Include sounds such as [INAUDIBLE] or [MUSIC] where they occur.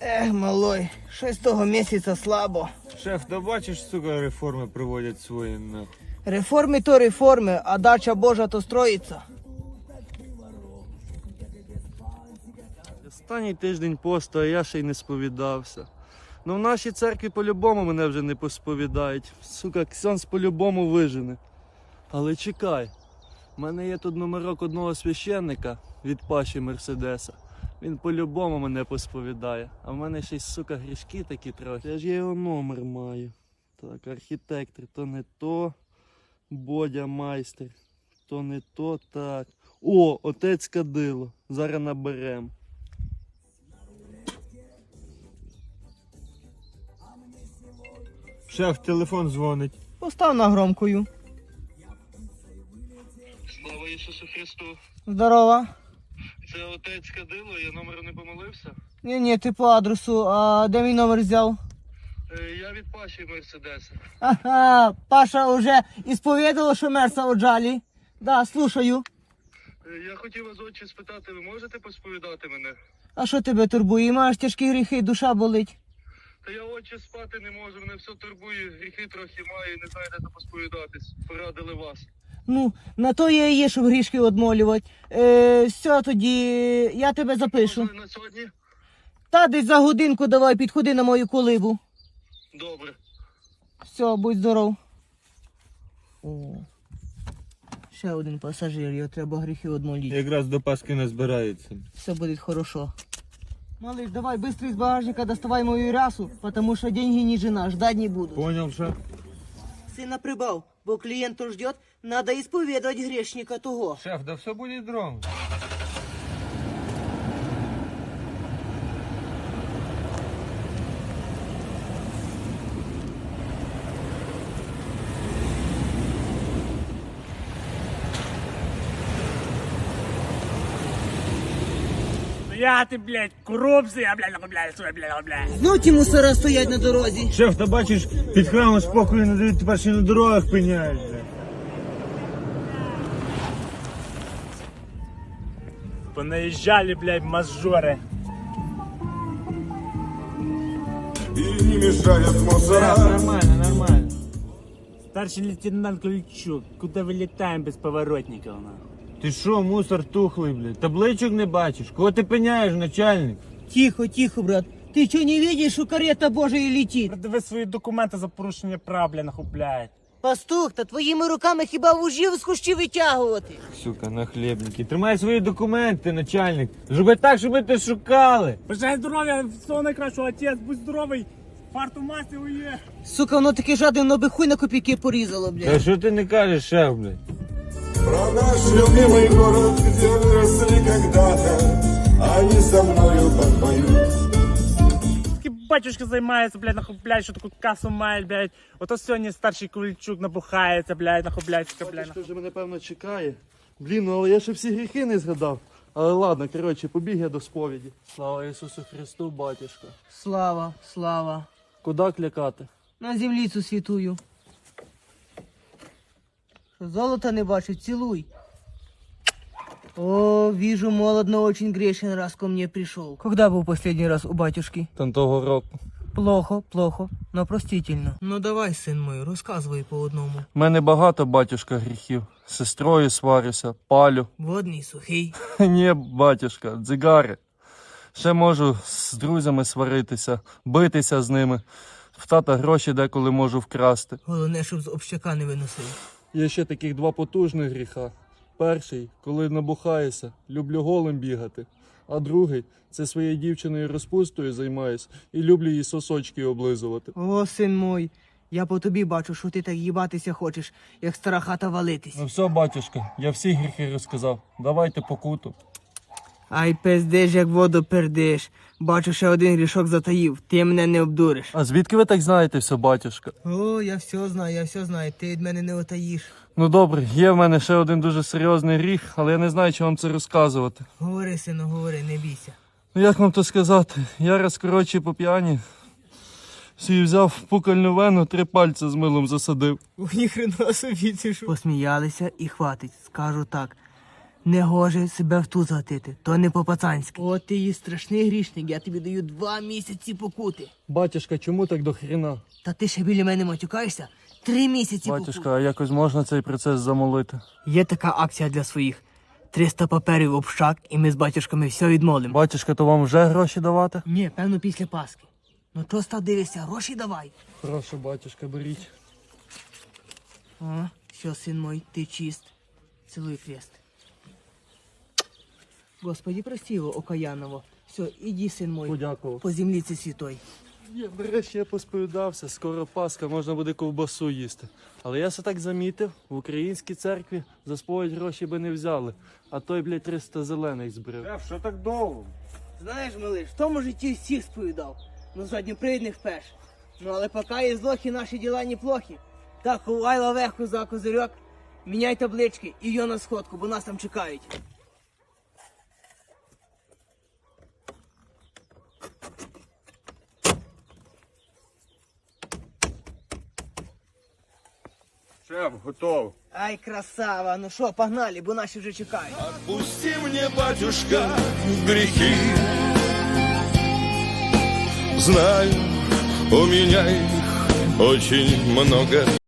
Ех, малой, щось того місяця слабо. Шеф, та бачиш, сука, реформи проводять свої нахуй. Реформи то реформи, а дача Божа то строїться. Останній тиждень посту, а я ще й не сповідався. Ну в нашій церкві по-любому мене вже не посповідають. Сука, ксьонс по-любому вижене. Але чекай, в мене є тут номерок одного священника від Паші Мерседеса. Він по-любому мене посповідає. А в мене ще й, сука, грішки такі трохи. Я ж я його номер маю. Так, архітектор, то не то. Бодя майстер. То не то, так. О, отець кадило. Зараз наберем. Шеф, телефон дзвонить. Постав на громкою. Слава Ісусу Христу! Здорова. Це отець Кадило, я номер не помилився. Ні, ні, ти по адресу, а де мій номер взяв? Е, Я від Паші Мерседеса. Ага, Паша уже ісповідала, що мерса оджалі. Да, слушаю. Е, Я хотів вас отче спитати, ви можете посповідати мене? А що тебе турбує? Маєш тяжкі гріхи, душа болить. Та я отче спати не можу, мене все турбує, гріхи трохи маю, не знаю, де посповідатись. Порадили вас. Ну, на то я і є, щоб грішки одмолювати. Е, все, тоді я тебе запишу. Може, на сьогодні? Та десь за годинку давай підходи на мою колибу. Добре. Все, будь здоров. О. Ще один пасажир, його треба гріхи одмоліти. Якраз до Пасхи не збирається. Все будет хорошо. Малыш, давай быстро из багажника доставай мою рясу, потому что деньги не жена, ждать не буду. Понял, шеф? Сына прибав, бо клиент то ждет, надо исповедовать грешника того. Шеф, да все буде дрон. Стояти, блядь, корупція, блядь, блядь, блядь, блядь, блядь. Ну ті мусора стоять на дорозі. Шеф, та бачиш, під храмом спокою не дають, тепер ще й на дорогах пиняють. бля. Понаїжджали, блядь, мажори. И не мешает мусора. Нормально, нормально. Старший лейтенант Ключук, куди вилітаємо без поворотників, нахуй? Ти що, мусор тухлий, блядь? Табличок не бачиш? Кого ти пиняєш, начальник? Тихо, тихо, брат. Ты что, не видишь, что карета Божия летит? Продиви свої документи за порушення прав, блядь, нахуй, блядь. Пастух, та твоїми руками хіба вужів з кущі витягувати? Сука, нахлебники. Тримай свої документи, начальник. Зроби так, щоб ми те шукали. Бажаю здоров'я, всього найкращого, отець, будь здоровий. Фарту масі ує. Сука, воно таке жадне, воно би хуй на копійки порізало, Та блядь. що ти не кажеш, шеф, блядь? Про наш любимый город, где мы росли когда-то, Они со мною подпоют. Такі батюшки займаються, блядь, нахуй, блядь, що таку касу мають, блядь. Ото сьогодні старший Ковальчук набухається, блядь, нахуй, блядь, сука, блядь. Батюшка вже мене певно чекає. Блін, ну але я ще всі гріхи не згадав. Але ладно, коротше, побіг я до сповіді. Слава Ісусу Христу, батюшка. Слава, слава. Куди клякати? На землицю святую. Что, золота не бачит, целуй. О, вижу, молодно очень грешен, раз ко мне пришел. Когда был последний раз у батюшки? Там того року. Плохо, плохо, но простительно. Ну давай, сын мой, рассказывай по одному. У мене багато батюшка гріхів. З сестрою сварюся, палю. Водний, сухий. [LAUGHS] Ні, батюшка, дзигари. Ще можу з друзями сваритися, битися з ними. В тата гроші деколи можу вкрасти. Головне, щоб з общака не виносив. Є ще таких два потужних гріха. Перший, коли набухаюся, люблю голим бігати. А другий це своєю дівчиною розпустою займаюсь і люблю її сосочки облизувати. О, син мой, я по тобі бачу, що ти так їбатися хочеш, як стара хата валитись. Ну все, батюшка, я всі гріхи розказав. Давайте покуту. Ай, пиздиш, як воду пердиш. Бачу, ще один грішок затаїв, ти мене не обдуриш. А звідки ви так знаєте все, батюшка? О, я все знаю, я все знаю, ти від мене не отаїш. Ну добре, є в мене ще один дуже серйозний гріх, але я не знаю, чи вам це розказувати. Говори, сину, говори, не бійся. Ну як вам то сказати? Я раз, коротше, по п'яні. Свій взяв пукальну вену, три пальці з милом засадив. У ніхрена собі це що. Посміялися і хватить, скажу так. Не гоже себе в ту згатити, то не по-пацанськи. О, ти є страшний грішник, я тобі даю два місяці покути. Батюшка, чому так до хріна? Та ти ще біля мене матюкаєшся? Три місяці Батюшка, а якось можна цей процес замолити? Є така акція для своїх. 300 паперів общак, і ми з батюшками все відмолимо. Батюшка, то вам вже гроші давати? Ні, певно, після Пасхи. Ну то став дивишся, гроші давай. Прошу, батюшка, беріть. О, все, син мой, ти чист. Цілуй крест. Господи, прости його, окаяново. Все, іди, син мой, Подякував. по землі це святой. Я, нарешті я посповідався, скоро Пасха, можна буде ковбасу їсти. Але я все так замітив, в українській церкві за сповідь гроші би не взяли, а той, блядь, 300 зелених збрив. Шеф, що так довго? Знаєш, малиш, в тому житті всіх сповідав. Ну, задньопридних вперше. Ну, але поки є злохи, наші діла неплохі. Так, ховай лавеху за козирьок, міняй таблички і йо на сходку, бо нас там чекають. Шеф, готов. Ай, красава, ну що, погнали, бо наші вже чекають. Отпусти мне, батюшка, грехи. Знаю, у меня их очень много.